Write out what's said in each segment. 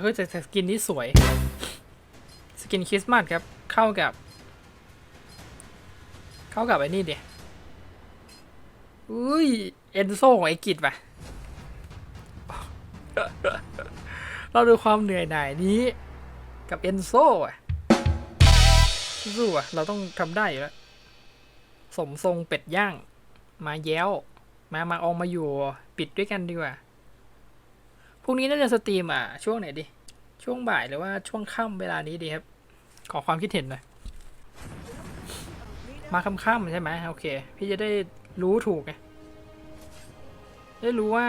เฮ้ยแต่สกินนี้สวย สกินคริสต์มาสครับ เข้ากับ เข้ากับไอ้นี่เดียอุ้ย เอนโซของไอ้กิจป่ะ เราดูความเหนื่อยหน่ายนี้ กับเอนโซอะสู้อะ เราต้องทำได้อยู่แล้ว สมทรงเป็ดย่าง มาแย้ว มามาออกมาอยู่ ปิดด้วยกันดีกว่า พรุ่งนี้น่าจะสตรีมอะ ช่วงไหนดี ช่วงบ่ายหรือว่าช่วงค่ำเวลานี้ดีครับ ขอความคิดเห็นหน่อยมาค่ำๆใช่ไหมโอเค พี่จะได้รู้ถูกไงได้รู้ว่า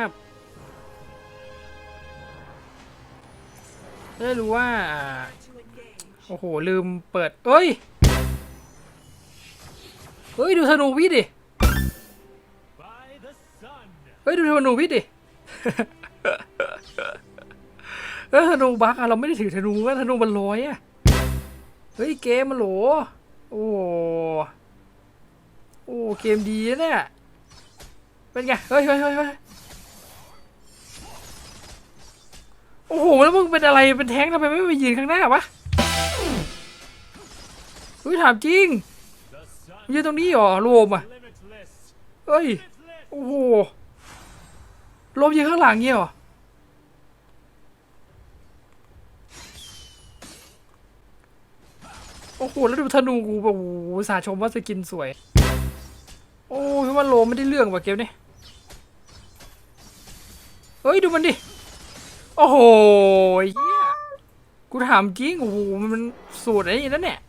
ได้รู้ว่า โอ้โห ลืมเปิด เอ้ย เฮ้ย ดูธนูพี่ดิ เฮ้ย ดูธนูพี่ดิ เออธนูบักอะเราไม่ได้ถือธนูว่าธนูมันลอยอะเฮ้ยเกมมันโหลโอ้โอ้เกมดีนะเนี่ยเป็นไงเฮ้ยเฮ้ยเฮ้ยโอ้โหแล้วมึงเป็นอะไรเป็นแท้งทำไมไม่ไปยืนข้างหน้าวะเฮ้ยถามจริงยืนตรงนี้หรอโรมอะเฮ้ยโอ้โหโรมยืนข้างหลังเงี้ยหรอ อ้โห แล้วดูธนูกูแบบโอ้โหสาชมว่าสกินสวย โอ้ยว่าโลไม่ได้เรื่องว่ะเกมนี้เฮ้ย ดูมันดิ โอ้โหเฮียกูถามจริง โอ้โห มันสูตรไอ้นี่นั่นเนี่ย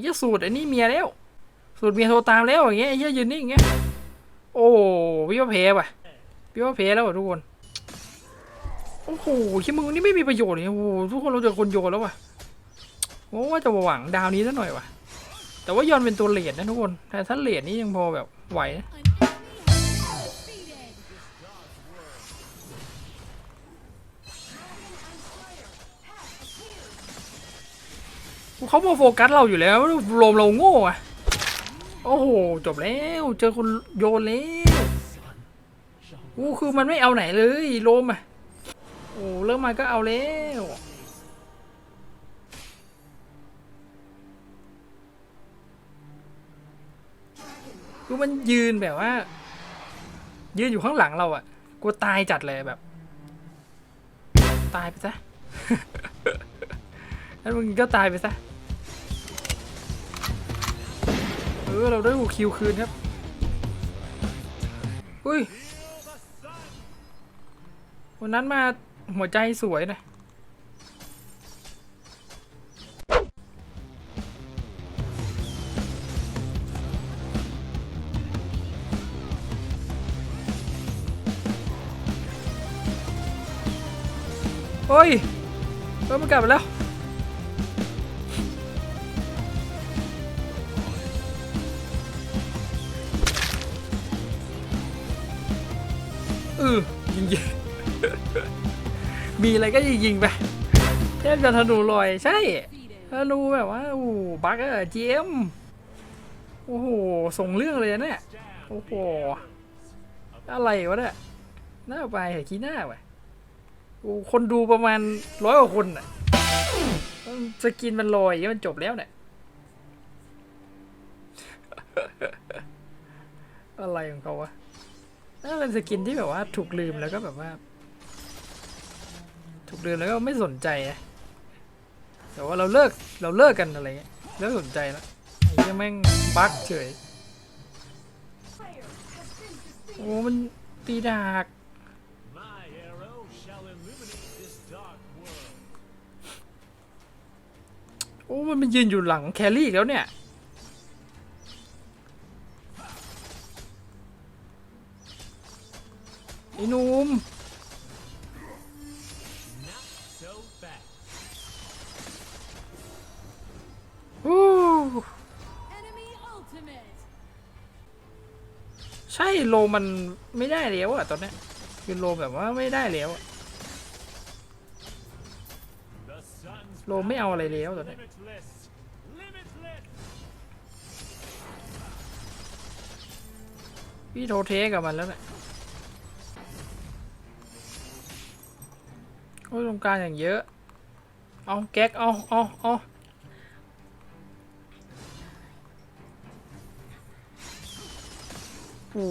เหี้ยสูตรไอ้นี่เมียแล้ว สูตรเมียโทรตามแล้วอย่างเงี้ยเหี้ยยืนนิ่งอย่างเงี้ย โอ้พี่ว่าเพว่ะพี่ว่าเพแล้วทุกคน โอ้โหคิดมึงนี่ไม่มีประโยชน์เลยโอ้โหทุกคนเราเจอคนโยนแล้วว่ะ โอ้ว่าจะหวังดาวนี้ซะหน่อยว่ะแต่ว่ายอนเป็นตัวเลดนะทุกคน แต่ถ้าเลดนี่ยังพอแบบไหวนะเขามาโฟกัสเราอยู่แล้วโรมเราโง่อะโอ้โห จบแล้ว เจอคนโยนแล้วอู้คือมันไม่เอาไหนเลยโรมอะโอ้เริ่มมาก็เอาแล้ว คือมันยืนแบบว่า ยืนอยู่ข้างหลังเราอะกลัวตายจัดเลยแบบ ตายไปซะแล้วมึงก็ตายไปซะเออเราได้หูคิวคืนครับ อุ้ยวันนั้นมาหัวใจสวยนะ อ้ยเออมันกลับมาแล้ว เออยิงยิงมีอะไรก็ยิงยิงๆไปแทบจะธนูลอยใช่ธนูแบบว่าโอ้บักเออจีเอ็มโอ้โห ส่งเรื่องเลยนะเนี่ย โอ้โห อะไรวะเนี่ย หน้าไปขี้หน้าว่ะโอ้ คนดูประมาณร้อยกว่าคนอะสกินมันลอยอย่างเงี้ยมันจบแล้วเนี่ยอะไรของเขาวะน่าเป็นสกินที่แบบว่าถูกลืมแล้วก็แบบว่า ถูกลืมแล้วก็ไม่สนใจนะแต่ว่าเราเลิกเราเลิกกันอะไรเงี้ยเลิกสนใจแล้วไอ้เหี้ยแม่งบั๊กเฉยโอ้มันตีดาก โอ้มันมันยืนอยู่หลังแครี่อีกแล้วเนี่ย ไอ้หนุ่ม So fast. อู้ Enemy ultimate. ใช่โลมันไม่ได้แล้วอะตอนเนี้ยคือโลแบบว่าไม่ได้แล้วอะ โลไม่เอาอะไรแล้วตอนนี้พี่โทรเทกับมันแล้วแหละโอ้ยตรงกางอย่างเยอะ เอาแก๊ก เอาเอาเอาโอ้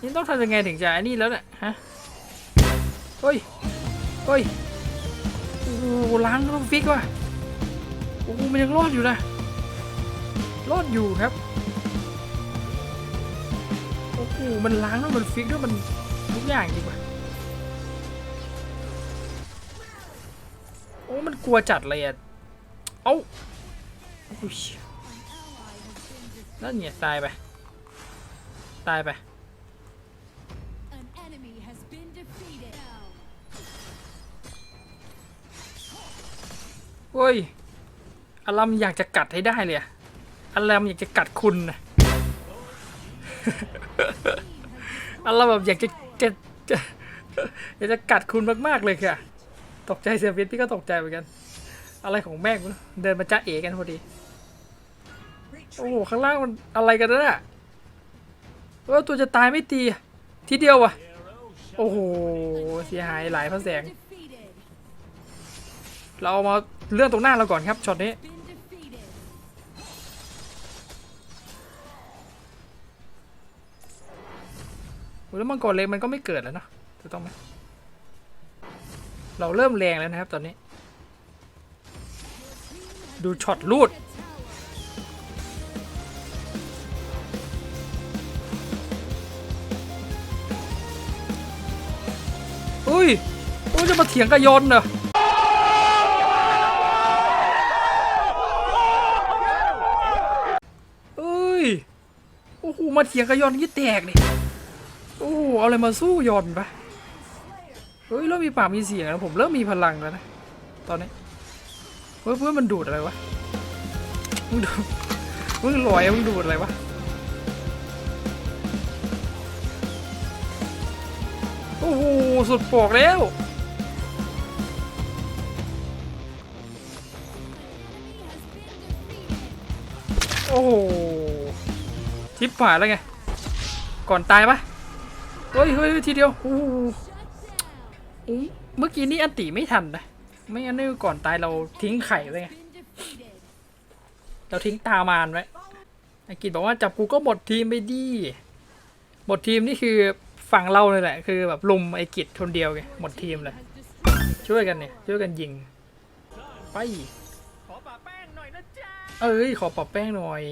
นี่ต้องทำยังไงถึงจะอันนี้แล้วเนี่ยฮะเฮ้ยเฮ้ย โอ้โหล้างต้องฟิกว่ะโอ้โหมันยังรอดอยู่นะรอดอยู่ครับโอ้โหมันล้างแล้วมันฟิกด้วยมันทุกอย่างจริงว่ะโอ้มันกลัวจัดเลยอะเอ้าโอ้ยนั่นเนี่ยตายไป ตายไป เฮ้ยอลัมอยากจะกัดให้ได้เลยอะอลัมอยากจะกัดคุณนะอลัมแบบอยากจะจะจะอยากจะกัดคุณมากๆเลยค่ะ ตกใจเสียฟิตพี่ก็ตกใจเหมือนกัน อะไรของแม่งเดินมาจ้าเอกันพอดี โอ้โหข้างล่างมันอะไรกันนะเนี่ยเออตัวจะตายไม่ตี ทีเดียววะโอ้โห เสียหายหลายพระแสง เราเอามาเรื่องตรงหน้าเราก่อนครับช็อตนี้แล้วมังกรเล็กมันก็ไม่เกิดแล้วเนาะถูกต้องไหมเราเริ่มแรงแล้วนะครับตอนนี้ ดูช็อตลูดอุ้ยโอ้ยจะมาเถียงกับยนเหรอเอ้ย โอ้โห มาเถียงกับยนยี่แตกเลยโอ้เอาอะไรมาสู้ยนปะเฮ้ยเริ่มมีปากมีเสียงแล้วผมเริ่มมีพลังแล้วนะตอนนี้เฮ้ยเพื่อนมันดูดอะไรวะมึงดูมึงลอยมึงดูดอะไรวะโอ้โหสุดปอกแล้ว ทิปผ่านแล้วไง ก่อนตายปะเฮ้ยเฮ้ยเฮ้ยทีเดียวโอ้โหอู้เมื่อกี้นี่อันติไม่ทันนะ ไม่งั้นนี่ก่อนตายเราทิ้งไข่ไว้ไง Been defeated. เราทิ้งตามานไว้ไอ้กิจบอกว่าจับกูก็หมดทีมไปดีหมดทีมนี่คือฝั่งเราเลยแหละ คือแบบลุมไอ้กิจคนเดียวไงหมดทีมเลย Has destroyed. ช่วยกันเนี่ย ช่วยกันยิง ไป ขอปะแป้งหน่อยนะจ๊ะเอ้ย ขอปรับแป้งหน่อย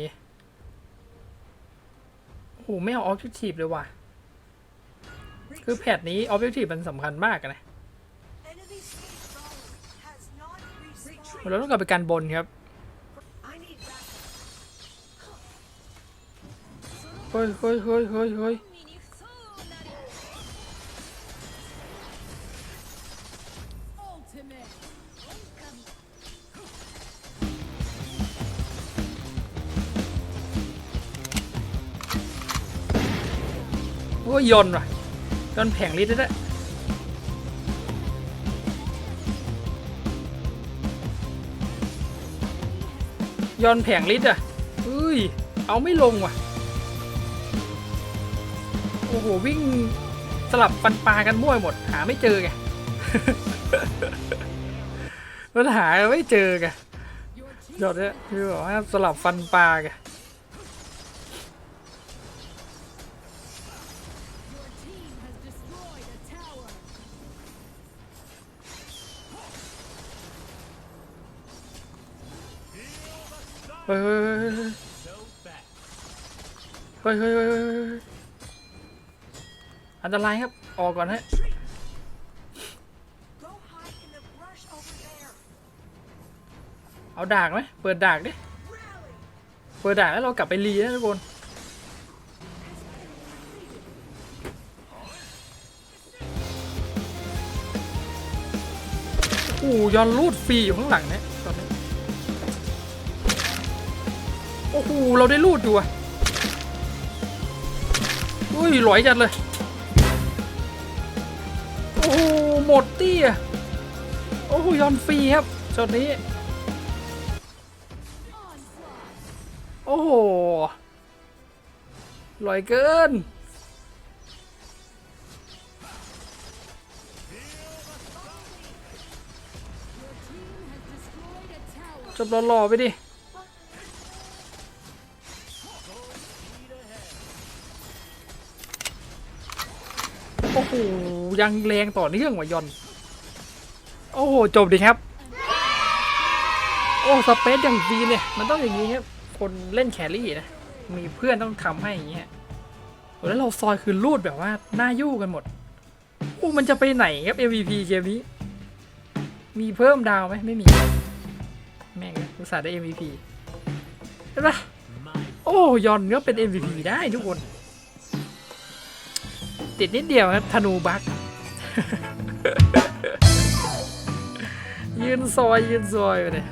โอ้โหไม่เอาออบเจกตีฟเลยว่ะ คือแพทนี้ออบเจกตีฟมันสำคัญมากนะเราต้องกลับไปการบนครับเฮ้ยเฮ้ยเฮ้ยเฮ้ยเฮ้ย อ้ยยนว่ะยนแผงลิตรได้ยนแผงลิตรอะเอ้ย เอาไม่ลงว่ะ โอ้โห วิ่งสลับฟันปลากันมั่วหมด หาไม่เจอไงมันหาไม่เจอไง Your team, ยอดเนี่ยคือบอกว่าสลับฟันปลาไง ฮ้ยเฮ้ยเฮ้ยเฮ้ยเฮ้ยอันตรายครับ ออกก่อนฮะเอาดากไหมเปิดดากดิ เปิดดากแล้วเรากลับไปรีนะทุกคนโอ้ยอนรูดฟรีอยู่ข้างหลังเนี่ย โอ้โห เราได้ลูดอยู่อะอุ้ยลอยจัดเลย โอ้โหหมดตี้อะโอ้โหยอนฟรีครับช็อตนี้ โอ้โหลอยเกิน จบหล่อๆไปดิ ยังแรงต่อเนื่องว่ะยอน โอ้โหจบดีครับ โอ้สเปซอย่างดีเนี่ยมันต้องอย่างนี้ครับ คนเล่นแครี่นะ มีเพื่อนต้องทำให้อย่างเงี้ยแล้วเราซอยคือรูดแบบว่าหน้ายู่กันหมดโอ้มันจะไปไหนครับ MVP เกมนี้ มีเพิ่มดาวไหมไม่มี แม่งอุตส่าห์ได้ MVP เห็นปะโอ้ยอนก็เป็น MVP ได้ทุกคน ติดนิดเดียวครับธนูบัก ยืนซอยยืนซอยไปเลย